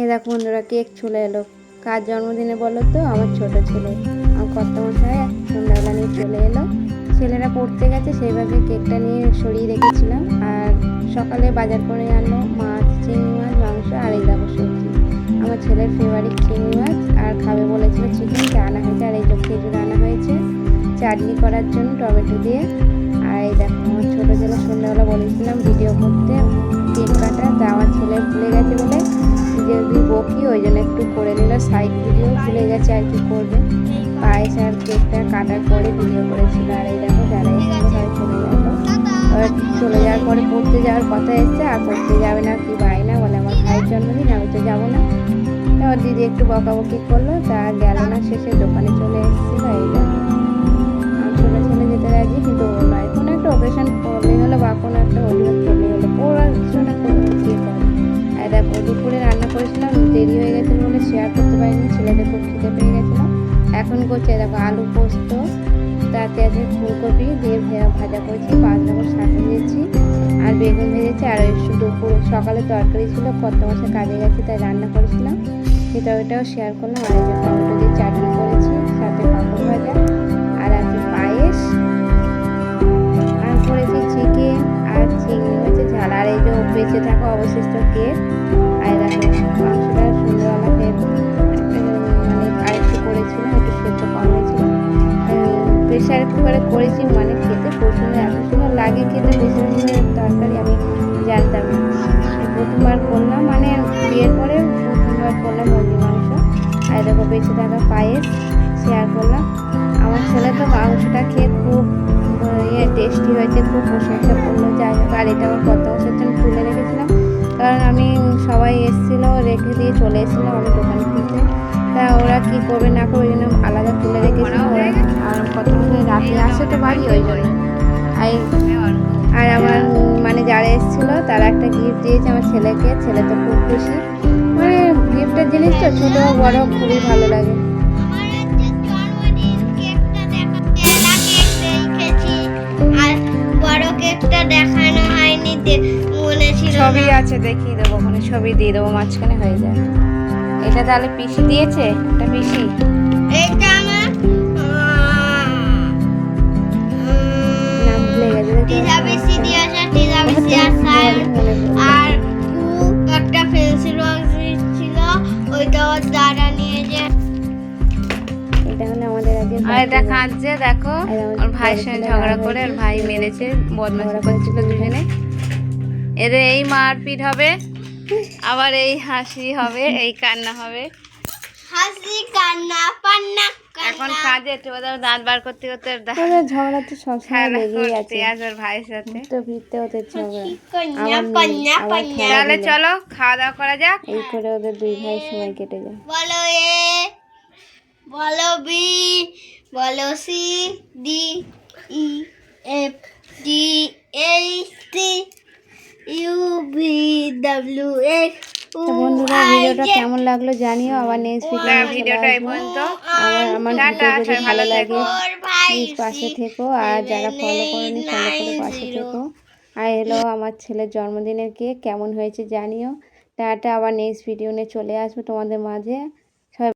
এই দেখো বন্ধুরা, কেক চলে এলো। কার জন্মদিনে বলো তো? আমার ছোট ছেলে। আমার কত মশাই সন্ধ্যাবেলা নিয়ে চলে এলো। ছেলেরা পড়তে গেছে, সেইভাবে কেকটা নিয়ে সরিয়ে রেখেছিলাম। আর সকালে বাজার করে আনলো মাছ, চিংড়ি মাছ, মাংস আর এই দেখো সবজি। আমার ছেলের ফেভারিট চিংড়ি মাছ, আর খাবে বলেছিল চিকেন আনা হয়েছে। আর এই যে খেজুর আনা হয়েছে, চাটনি করার জন্য টমেটো দিয়ে। আর এই দেখো, আমার ছোটো ছেলে সন্ধ্যাবেলা বলেছিলাম ভিডিও করতে, কেক কাটা তা আমার ছেলে ভুলে গেছে বলে যদি বকি ওই জন্য একটু করে নিল সাইড ভিডিও ভুলে গেছে আর কি করবে। পায়েস আর কেকটা কাটার পরে ভিডিও করেছিল। আর এই দেখো, যারা এসেছিল চলে গেল। এবার চলে যাওয়ার পরে পড়তে যাওয়ার কথা এসছে, আর পড়তে যাবে না, কি ভাই না বলে আমার ভাইয়ের জন্মদিন, আমি তো যাব না। এবার দিদি একটু বকাবকি করল, তা গেল না, শেষে দোকানে চলে এসেছিল এখন করছে দেখো আলু পোস্ত, তাতে আছে ফুলকপি, দিয়ে ভাজা করেছি পাঁচরকম শাক দিয়েছি আর বেগুন ভেজেছি, আর দুপুর সকালে তরকারি ছিল কত মাসে কাজে গেছে, তাই রান্না করেছিলাম। সেটা ওইটাও শেয়ার করলাম, আর এই টমেটো দিয়ে চাটনি করেছি, সাথে পাঁপড় ভাজা, আর আছে পায়েস, আর করেছি চিকেন আর চিংড়ি মাছের ঝাল, আর এই যে বেঁচে থাকা অবশিষ্ট কেক প্রেশার কুকারে করেছি মানে খেতে সুন্দর এত সুন্দর লাগে খেতে প্রেশার কুকারের তরকারি আমি জানতাম না। প্রথমবার করলাম মানে বিয়ের পরে প্রথমবার করলাম মুরগি মাংস। আর দেখো বেঁচে থাকা পায়েস শেয়ার করলাম। আমার ছেলে তো মাংসটা খেয়ে খুব ইয়ে টেস্টি হয়েছে, খুব প্রশংসা করল। যাই হোক, আর এটা আমার কত বছর জন্য তুলে রেখেছিলাম। কারণ আমি সবাই এসেছিল, রেখে দিয়ে চলে এসেছিলাম আমি দোকান খুলতে তা ওরা কি করবে না করবে ওই জন্য আলাদা তুলে রেখেছিলাম ওরা। আর কত রাতে আসে তো বাড়ি ওই জন্য। আর আমার মানে যারা এসেছিল তারা একটা গিফট দিয়েছে আমার ছেলেকে। ছেলে তো খুব খুশি। মানে গিফটের জিনিস তো ছোটো বড় খুবই ভালো লাগে। দেখানো হয়নি ছবি আছে দেখিয়ে দেবো ওখানে ছবি দিয়ে দেবো মাঝখানে হয়ে যায়। এটা তাহলে পিসি দিয়েছে? এটা পিসি? এইটা আমার নাম ভুলে গেছে টিজা বেশি দিয়েছে টিজা বেশি আর সাইড আর একটা পেন্সিল বক্স ছিল ওইটা ওর দাদা নিয়ে যে আর এটা কাঁদছে দেখো ওর ভাইয়ের সঙ্গে ঝগড়া করে ওর ভাই মেরেছে বদমাশি করেছিল দুজনে। এদের এই মারপিট হবে। আবার এই হাসি হবে এই কান্না হবে। হাসি কান্না পান্না এখন কাজে একটু বোধহয় দাঁত বার করতে করতে ওদের ঝগড়া তো সবসময় লেগেই আছে। আছে ওর ভাইয়ের সাথে। তো ফিরতে ওদের ঝগড়া। তাহলে চলো খাওয়া দাওয়া করা যাক। এই করে ওদের দুই ভাই সময় কেটে যায়। বলো এ বলো বি বলো C D E F D H T W X তো বন্ধুরা ভিডিওটা কেমন লাগল জানিও আবার নেক্সট ভিডিও ভিডিওটা এই পর্যন্ত। আবার আমার ভিডিও যদি ভালো ভালো লাগে প্লিজ পাশে থেকো আর যারা ফলো করেনি ফলো করে পাশে থেকো। আর এলো আমার ছেলের জন্মদিনের কেক কেমন হয়েছে জানিও। টাটা আবার নেক্সট ভিডিও নিয়ে চলে আসব তোমাদের মাঝে।